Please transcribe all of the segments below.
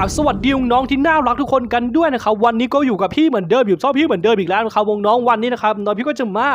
ราบสวัสดีน้องที่น่ารักทุกคนกันด้วยนะครับวันนี้ก็อยู่กับพี่เหมือนเดิมอยู่ชอบพี่เหมือนเดิมอีกแล้วนะครับวงน้องวันนี้นะครับน้องพี่ก็จะมา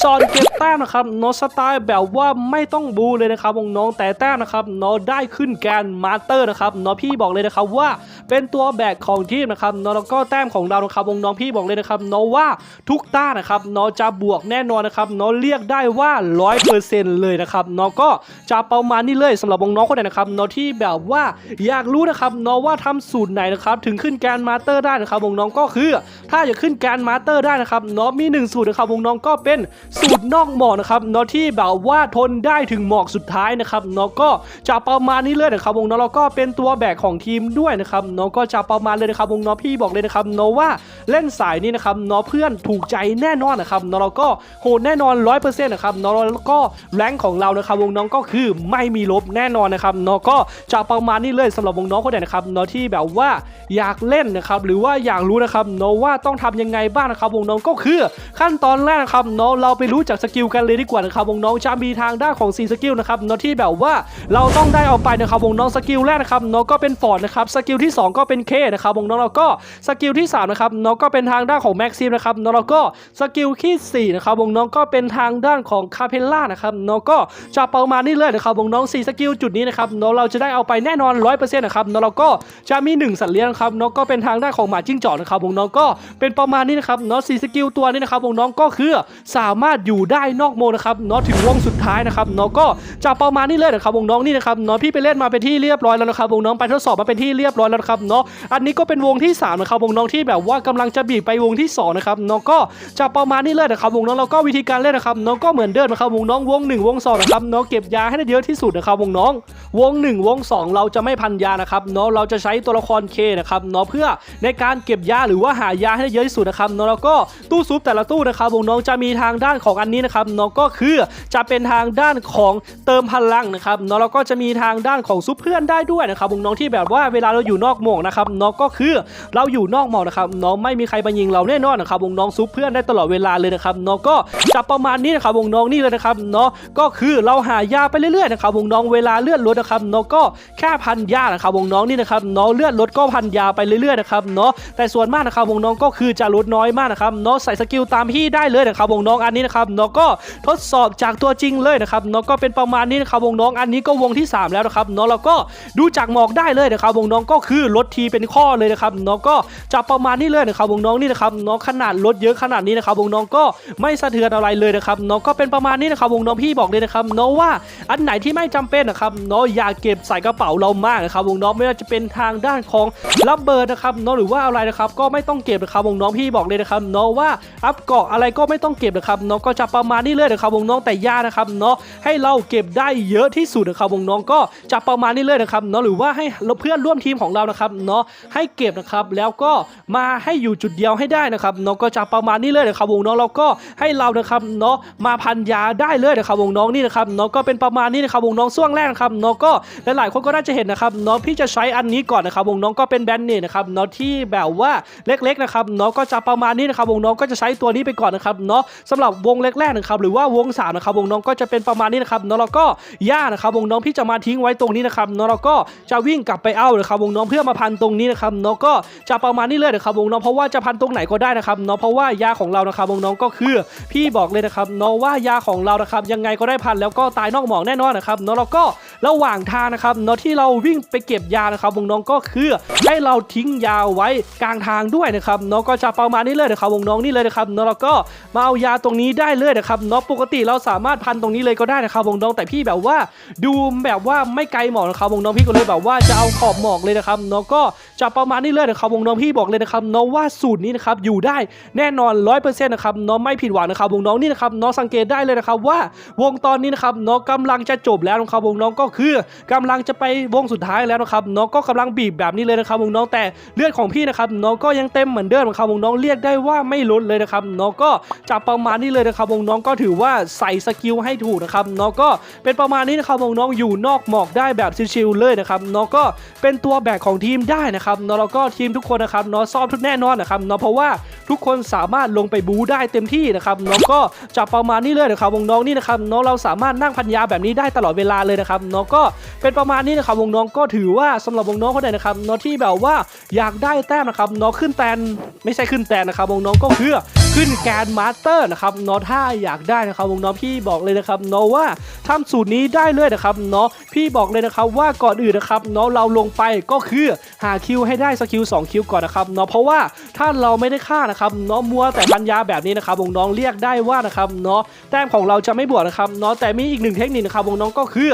สอนเก็บแต้มนะครับน้องสไตล์แบบว่าไม่ต้องบูเลยนะครับวงน้องแต่แต้มนะครับน้องได้ขึ้นแกนมาสเตอร์นะครับน้องพี่บอกเลยนะครับว่าเป็นตัวแบกของทีมนะครับน้องแล้วก็แต้มของเรานะครับวงน้องพี่บอกเลยนะครับน้องว่าทุกต้านะครับน้องจะบวกแน่นอนนะครับน้องเรียกได้ว่าร้อยเปอร์เซ็นต์เลยนะครับน้องก็จะประมาณนี้เลยสำหรับวงน้องคนไหนนะครับน้องที่แบบว่าอยากรู้นะครับน้องว่าททำสูตรไหนนะครับถึงขึ้นแกนมาสเตอร์ได้นะครับวงน้องก็คือ ถ้าอยากขึ้นแกนมาสเตอร์ได้นะครับน้องมีหนึ่งสูตรนะครับวงน้องก็เป็นสูตรนอกหมอกนะครับน้องที่แบบว่าทนได้ถึงหมอกสุดท้ายนะครับน้องก็จะประมาณนี้เลยนะครับวงน้องแล้วก็เป็นตัวแบกของทีมด้วยนะครับน้องก็จะประมาณเลยนะครับวงน้องพี่บอกเลยนะครับน้องว่าเล่นสายนี้นะครับน้องเพื่อนถูกใจแน่นอนนะครับน้องเราก็โหดแน่นอนร้อยเปอร์เซ็นต์นะครับน้องแล้วก็แรงของเรานะครับวงน้องก็คือไม่มีลบแน่นอนนะครับน้องก็จะประมาณนี้เลยสำหรับวงน้องคนไหนนะครับน้องที่ที่แบบว่าอยากเล่นนะครับหรือว่าอยากรู้นะครับน้องว่าต้องทำยังไงบ้างนะครับวงน้องก็คือขั้นตอนแรกนะครับน้องเราไปรู้จักสกิลกันเลยดีกว่านะครับวงน้องจะมีทางด้านของ4สกิลนะครับน้องที่แบบว่าเราต้องได้เอาไปนะครับวงน้องสกิลแรกนะครับน้องก็เป็นฟอร์ดนะครับสกิลที่สองก็เป็นเคนะครับวงน้องเราก็สกิลที่สามนะครับน้องก็เป็นทางด้านของแม็กซิมนะครับน้องเราก็สกิลที่สี่นะครับวงน้องก็เป็นทางด้านของคาเพลล่านะครับน้องก็จะประมาณนี้เลยนะครับวงน้อง4สกิลจุดนี้นะครับน้องเราจะได้เอาไปแน่นอน100%นะครับน้องเราก็จะมีหนึ่งสัตว์เลี้ยงนะครับน้องก็เป็นทางด้านของหมาจิ้งจอกนะครับวงน้องก็เป็นประมาณนี้นะครับน้อง4สกิลตัวนี้นะครับวงน้องก็คือสามารถอยู่ได้นอกโมนะครับน้องถึงวงสุดท้ายนะครับน้องก็จะประมาณนี้เลยนะครับวงน้องนี่นะครับน้องพี่ไปเล่นมาเป็นที่เรียบร้อยแล้วนะครับวงน้องไปทดสอบมาเป็นที่เรียบร้อยแล้วครับเนาะอันนี้ก็เป็นวงที่สามนะครับวงน้องที่แบบว่ากำลังจะบีบไปวงที่สองนะครับน้องก็จะประมาณนี้เลยนะครับวงน้องเราก็วิธีการเล่นนะครับน้องก็เหมือนเดิมนะครับวงน้องวงหนึ่งวงสองนะครับน้องเก็บยาให้ได้เยอะที่สุดนะครับวงน้อง วง 1 วง 2 เราจะไม่พันยานะครับเนาะเราจะใช้ตัวละครเคนะครับเนาะเพื่อในการเก็บยาหรือว่าหายาให้ได้เยอะที่สุดนะครับเนาะแล้วก็ตู้ซุปแต่ละตู้นะครับวงน้องจะมีทางด้านของอันนี้นะครับเนาะก็คือจะเป็นทางด้านของเติมพลังนะครับเนาะแล้วก็จะมีทางด้านของซุปเพื่อนได้ด้วยนะครับวงน้องที่แบบว่าเวลาเราอยู่นอกหมอกนะครับเนาะก็คือเราอยู่นอกหมอกนะครับเนาะไม่มีใครมายิงเราแน่นอนนะครับวงน้องซุปเพื่อนได้ตลอดเวลาเลยนะครับเนาะก็จะประมาณนี้นะครับวงน้องนี่เลยนะครับเนาะก็คือเราหายาไปเรื่อยๆนะครับวงน้องเวลาเลือดลดนะครับเนาะก็แค่พันยานะครับวงน้องนี่นะครับเนาะเลือดลดก็พันยาไปเรื่อยๆนะครับเนาะแต่ส่วนมากนะครับวงน้องก็คือจะลดน้อยมากนะครับเนาะใส่สกิลตามพี่ได้เลยนะครับวงน้องอันนี้นะครับเนาะก็ทดสอบจากตัวจริงเลยนะครับเนาะก็เป็นประมาณนี้นะครับวงน้องอันนี้ก็วงที่สามแล้วนะครับเนาะเราก็ดูจากหมอกได้เลยนะครับวงน้องก็คือลดทีเป็นข้อเลยนะครับเนาะก็จะประมาณนี้เลยนะครับวงน้องนี่นะครับเนาะขนาดลดเยอะขนาดนี้นะครับวงน้องก็ไม่สะเทือนอะไรเลยนะครับเนาะก็เป็นประมาณนี้นะครับวงน้องพี่บอกเลยนะครับเนาะว่าอันไหนที่ไม่จำเป็นนะครับเนาะอย่าเก็บใส่กระเป๋าเรามากนะครับวงน้องไม่ว่าจะเป็นทางด้านของระเบิดนะครับเนาะหรือว่าอะไรนะครับก็ไม่ต้องเก็บนะครับวงน้องพี่บอกเลยนะครับเนาะว่าอัพเกาะอะไรก็ไม่ต้องเก็บนะครับเนาะก็จะประมาณนี้เลยนะครับวงน้องแต่ยานะครับเนาะให้เราเก็บได้เยอะที่สุดนะครับวงน้องก็จะประมาณนี้เลยนะครับเนาะหรือว่าให้เพื่อนร่วมทีมของเรานะครับเนาะให้เก็บนะครับแล้วก็มาให้อยู่จุดเดียวให้ได้นะครับเนาะก็จะประมาณนี้เลยนะครับวงน้องเราก็ให้เรานะครับเนาะมาพันยาได้เลยนะครับวงน้องนี่นะครับเนาะก็เป็นประมาณนี้นะครับวงน้องช่วงแรกนะครับเนาะก็หลายๆคนก็น่าจะเห็นนะครับเนาะพี่จะใช้อันนี้ก่อนนะครับวงน้องก็เป็นแบนเนมนะครับเนาะที่แบบว่าเล็กๆนะครับเนาะก็จะประมาณนี้นะครับวงน้องก็จะใช้ตัวนี้ไปก่อนนะครับเนาะสำหรับวงแรกๆนะครับหรือว่าวงสามนะครับวงน้องก็จะเป็นประมาณนี้นะครับเนาะแล้วก็ย่านะครับวงน้องพี่จะมาทิ้งไว้ตรงนี้นะครับเนาะแล้วก็จะวิ่งกลับไปเอานะครับวงน้องเพื่อมาพันตรงนี้นะครับเนาะก็จะประมาณนี้เลยนะครับวงน้องเพราะว่าจะพันตรงไหนก็ได้นะครับเนาะเพราะว่ายาของเรานะครับวงน้องก็คือพี่บอกเลยนะครับเนาะว่ายาของเรานะครับยังไงก็ได้พันแล้วก็ตายนอกหมอกแน่นอนนะครับเนาะแล้วก็ระหว่างทางนะครับเนาะที่เราวิ่งไปเก็บยานะครับวงน้องก็คือให้เราทิ้งยาไว้กลางทางด้วยนะครับเนาะก็จะประมาณนี้เลยนะครับวงน้องนี่เลยนะครับเนาะแล้วก็มาเอายาตรงนี้ได้เลยนะครับเนาะปกติเราสามารถพันตรงนี้เลยก็ได้นะครับวงน้องแต่พี่แบบว่าดูแบบว่าไม่ไกลหมอกนะครับวงน้องพี่ก็เลยแบบว่าจะเอาขอบหมอกเลยนะครับเนาะก็จะประมาณนี้เลยนะครับวงน้องพี่บอกเลยนะครับเนาะว่าสูตรนี้นะครับอยู่ได้แน่นอนร้อยเปอร์เซ็นต์นะครับเนาะไม่ผิดหวังนะครับวงน้องนี่นะครับเนาะสังเกตได้เลยนะครับว่าวงตอนนี้นะครับเนาะกำลังจะจบแล้วนะครับวงน้องก็คือกำลังจะไปวงสุดท้ายแล้วนะครับเนาะก็กำลังบีบแบบนี้เลยนะครับวงน้องแต่เลือดของพี่นะครับเนาะก็ยังเต็มเหมือนเดิมนะครับวงน้องเรียกได้ว่าไม่ลดเลยนะครับเนาะก็จะประมาณนี้เลยนะครับวงน้องก็ถือว่าใส่สกิลให้ถูกนะครับเนาะก็เป็นประมาณนี้นะครับวงน้องอยู่นอกหมอกได้แบบชิวๆเลยนะครับเนาะก็เป็นตัวแบกของทีมได้นะครับเนาะแล้วก็ทีมทุกคนนะครับเนาะซ่อมทุกแน่นอนนะครับเนาะเพราะว่าทุกคนสามารถลงไปบูได้เต็มที่นะครับน้องก็จะประมาณนี้เลยนะครับวงน้องนี่นะครับน้องเราสามารถนั่งพันยาแบบนี้ได้ตลอดเวลาเลยนะครับน้องก็เป็นประมาณนี้นะครับวงน้องก็ถือว่าสำหรับวงน้องคนใดนนะครับน้องที่แบบว่าอยากได้แต้มนะครับน้องขึ้นแตนไม่ใช่ขึ้นแตนนะครับวงน้องก็คือขึ้นแกนมาสเตอร์นะครับน้องถ้าอยากได้นะครับวงน้องพี่บอกเลยนะครับน้องว่าทำสูตรนี้ได้เลยนะครับน้องพี่บอกเลยนะครับว่าก่อนอื่นนะครับน้องเราลงไปก็คือหาคิวให้ได้สกิล2คิวก่อนนะครับน้องเพราะว่าถ้าเราไม่ได้ฆ่านะครับน้องมัวแต่พันยาแบบนี้นะครับวงน้องเรียกได้ว่านะครับเนาะแต้มของเราจะไม่บวกนะครับเนาะแต่มีอีกหนึ่งเทคนิคนะครับวงน้องก็คือ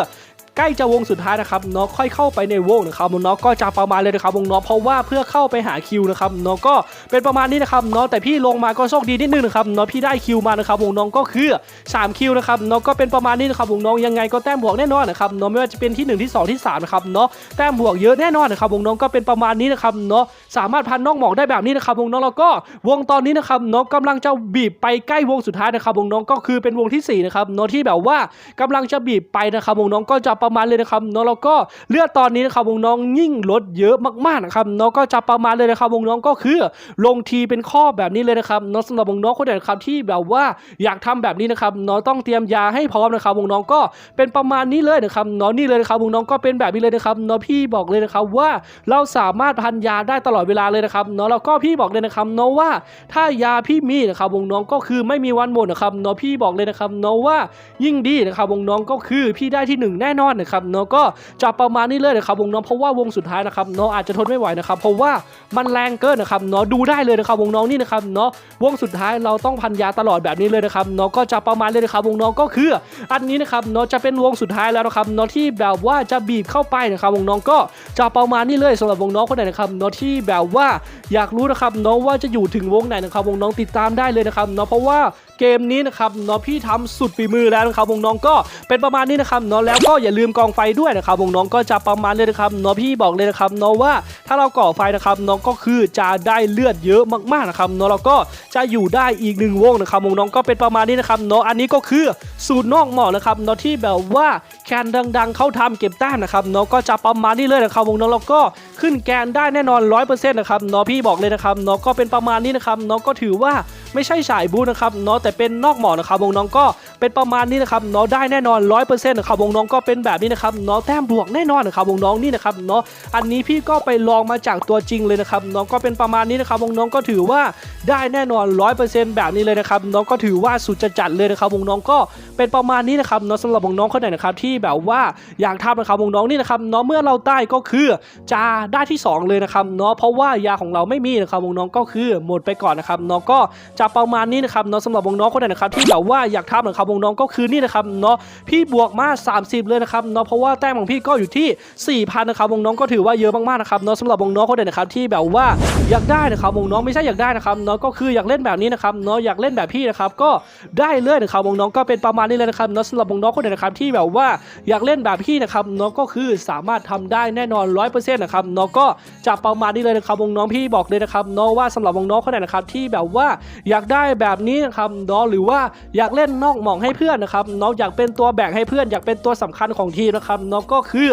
ใกล้จะวงสุดท้ายนะครับเนาะค่อยเข้าไปในวงนะครับเนาะก็จะประมาณเลยนะครับวงเนาะเพราะว่าเพื่อเข้าไปหาคิวนะครับเนาะก็เป็นประมาณนี้นะครับเนาะแต่พี่ลงมาก็โชคดีนิดนึงนะครับเนาะพี่ได้คิวมานะครับวงน้องก็คือ3คิวนะครับเนาะก็เป็นประมาณนี้นะครับวงน้องยังไงก็แต้มบวกแน่นอนนะครับเนาะไม่ว่าจะเป็นที่ 1 ที่ 2 ที่3นะครับเนาะแต้มบวกเยอะแน่นอนนะครับวงน้องก็เป็นประมาณนี้นะครับเนาะสามารถพันนอกหมอกได้แบบนี้นะครับวงน้องแล้วก็วงตอนนี้นะครับเนาะกำลังจะบีบไปใกล้วงสุดท้ายนะครับวงน้องก็คือเป็นวงที่สี่นะครับเนาะที่แบบว่ากำลังจะบีบไปนะครับวงน้องก็จะประประมาณเลยนะครับเนาะแล้วก็เลือดตอนนี้นะครับวงน้องยิ่งลดเยอะมากๆนะครับเนาะก็จะประมาณเลยนะครับวงน้องก็คือลงทีเป็นข้อแบบนี้เลยนะครับเนาะสำหรับวงน้องคนไหนนะครับที่แบบว่าอยากทำแบบนี้นะครับเนาะต้องเตรียมยาให้พร้อมนะครับวงน้องก็เป็นประมาณนี้เลยนะครับเนาะนี่เลยนะครับวงน้องก็เป็นแบบนี้เลยนะครับเนาะพี่บอกเลยนะครับว่าเราสามารถพันยาได้ตลอดเวลาเลยนะครับเนาะแล้วก็พี่บอกเลยนะครับเนาะว่าถ้ายาพี่มีนะครับวงน้องก็คือไม่มีวันหมดนะครับเนาะพี่บอกเลยนะครับเนาะว่ายิ่งดีนะครับวงน้องก็คือพี่ได้ที่หนึ่งแน่นอนนะครับเนาะก็จะประมาณนี้เลยนะครับวงน้องเพราะว่าวงสุดท้ายนะครับเนาะอาจจะทนไม่ไหวนะครับเพราะว่ามันแรงเกินนะครับเนาะดูได้เลยนะครับวงน้องนี่นะครับเนาะวงสุดท้ายเราต้องพันยาตลอดแบบนี้เลยนะครับเนาะก็จะประมาณเลยนะครับวงน้องก็คือ อันนี้นะครับเนาะจะเป็นวงสุดท้ายแล้วนะครับเนาะที่แบบว่าจะบีบเข้าไปนะครับวงน้องก็จะประมาณนี้เลยสำหรับวงน้องคนไหนนะครับเนาะที่แบบว่าอยากรู้นะครับเนาะว่าจะอยู่ถึงวงไหนนะครับวงน้องติดตามได้เลยนะครับเนาะเพราะว่า เกมนี้นะครับเนาะพี่ทำสุดฝีมือแล้วนะครับวงน้องก็เป็นประมาณนี้นะครับเนาะแล้วก็อย่าลืมกองไฟด้วยนะครับวงน้องก็จะประมาณเลยนะครับเนาะพี่บอกเลยนะครับเนาะว่าถ้าเราก่อไฟนะครับเนาะก็คือจะได้เลือดเยอะมากๆนะครับเนาะแล้วก็จะอยู่ได้อีกหนึ่งวงนะครับวงน้องก็เป็นประมาณนี้นะครับเนาะอันนี้ก็คือสูตรนอกหมอกนะครับเนาะที่แบบว่าแคนดังๆ เขาทำเก็บแต้มนะครับเนาะก็จะประมาณนี้เลยนะครับวงน้องแล้วก็ขึ้นแกนได้แน่นอน 100%นะครับเนาะพี่บอกเลยนะครับเนาะก็เป็นประมาณนี้นะครับเนาะก็ถือว่าไม่ใช่สายบูนะครับเนาะแต่เป็นนอกหมอกนะครับวงน้องก็เป็นประมาณนี้นะครับเนาะได้แน่นอน100%นะครับวงน้องก็เป็นแบบนี้นะครับเนาะแต้มบวกแน่นอนนะครับวงน้องนี่นะครับเนาะอันนี้พี่ก็ไปลองมาจากตัวจริงเลยนะครับเนาะก็เป็นประมาณนี้นะครับวงน้องก็ถือว่าได้แน่นอน100%แบบนี้เลยนะครับเนาะก็ถือว่าสุดจะจัดเลยนะครับวงน้องก็เป็นประมาณนี้นะครับเนาะสำหรับวงน้องคนไหนนะครับที่แบบว่าอยากทำนะครับวงน้องนี่นะครับเนาะเมื่อเราได้ก็คือจะได้ที่สองเลยนะครับเนาะเพราะว่ายาของเราไม่มีนะครับวงน้องก็คือหมดไปก่อนนะครับเนาะก็จะประมาณนี้นะครับเนาะสำหรับวงน้องคนไหนนะครับที่แบบว่าอยากทำนะครับวงน้องก็คือนี่นะครับเนาะพี่บวกมา 30 เลยนะครับเนาะเพราะว่าแต้มของพี่ก็อยู่ที่ 4,000นะครับวงน้องก็ถือว่าเยอะมากๆนะครับเนาะสำหรับวงน้องคนไหนนะครับที่แบบว่าอยากได้นะครับวงน้องไม่ใช่อยากได้นะครับเนาะก็คืออยากเล่นแบบนี้นะครับเนาะอยากเล่นแบบพี่นะครับก็ได้เลยนะครับวงน้องก็เป็นประมาณนี้เลยนะครับเนาะสำหรับวงน้องคนไหนนะครับที่แบบว่าอยากเล่นแบบพี่นะครับเนาะก็คือสามารถทำได้แน่นอน 100%นะครับเนาะก็จะประมาณนี้เลยนะครับวงน้องพี่บอกเลยนะครับเนาะว่าสำหรับวงน้องคนไหนนะครับที่แบบว่าอยากได้แบบนี้นะครับเนาะหรือว่าอยากเล่นนอกหมองให้เพื่อนนะครับเนาะอยากเป็นตัวแบกให้เพื่อน อยากเป็นตัวสำคัญของทีมนะครับเนาะก็คือ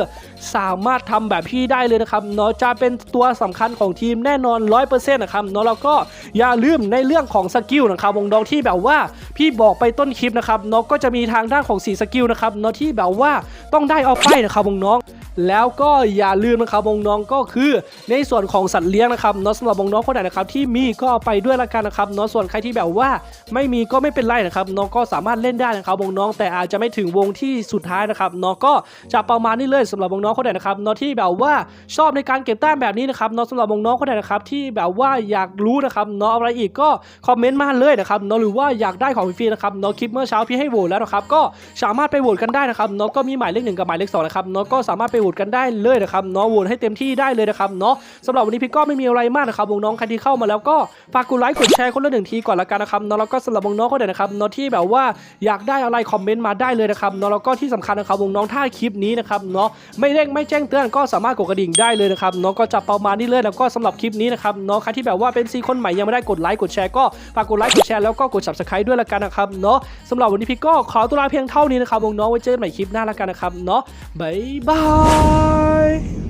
สามารถทำแบบพี่ได้เลยนะครับเนาะจะเป็นตัวสำคัญของทีมแน่นอน 100%นะครับนาะแล้วก็อย่าลืมในเรื่องของสกิลนะครับวงน้องที่แบบว่าพี่บอกไปต้นคลิปนะครับเนาะก็จะมีทางด้านของสีสกิลนะครับเนาะที่แบบว่าต้องได้เอาไปนะครับวงน้อง แล้วก็อย่าลืมนะครับวงน้องก็คือในส่วนของสัตว์เลี้ยงนะครับเนาะสำหรับวงน้องคนไหนนะครับที่มีก็เอาไปด้วยละกันนะครับเนาะส่วนใครที่แบบว่าไม่มีก็ไม่เป็นไรนะครับน้องก็สามารถเล่นได้นะครับวงน้องแต่อาจจะไม่ถึงวงที่สุดท้ายนะครับเนาะก็จะประมาณนี้เลยสำหรับวงน้องคนไหนนะครับเนาะที่แบบว่าชอบในการเก็บแต้มแบบนี้นะครับเนาะสำหรับวงน้องคนไหนนะครับที่แบบว่าอยากรู้นะครับเนาะอะไรอีกก็คอมเมนต์มาเลยนะครับเนาะหรือว่าอยากได้ของฟรีนะครับเนาะคลิปเมื่อเช้าพี่ให้โหวตแล้วนะครับก็สามารถไปโหวตกันได้นะครับเนาะก็มีหมายเลขหนึ่งกับหมายเลขสองนะครับเนาะก็สามารถไปโหวตกันได้เลยนะครับเนาะโหวตให้เต็มที่ได้เลยนะครับเนาะสำหรับวันนี้พี่ก็ไม่มีอะไรมากนะครับวงน้องใครที่เข้ามาแล้วก็ฝากกดไลค์กดแชร์คนละหนึ่งทีก่อนละกันนะครับเนาะแล้วก็สำหรับวงน้องคนไหนนะครับเนาะที่แบบว่าอยากได้อะไรคอมเมนต์มาได้เลยนะครับเนาะแล้วก็ที่สำคัญนะครับวงน้องถ้าคลิปนี้นะครับเนาะไม่เร่งไม่แจ้งเตือนก็สามารถกดกระดิ่งได้เลยนะครับเนาะก็จะประมาณนี้เลยแล้วก็สำหรับคลิปนี้นะครับเนาะใครที่แบบว่าเป็นซีคนใหม่ยังไม่ได้กดไลค์กดแชร์ก็ฝากกดไลค์กดแชร์แล้วก็กด subscribe ด้วยละกันนะครับเนาะสำหรับวันนี้พี่ก็ขอตัวลาเพียงเท่านี้นะครับวงน้องไว้เจอกันใหม่คลิปหน้าละกันนะครับเนาะบ๊ายบาย Bye.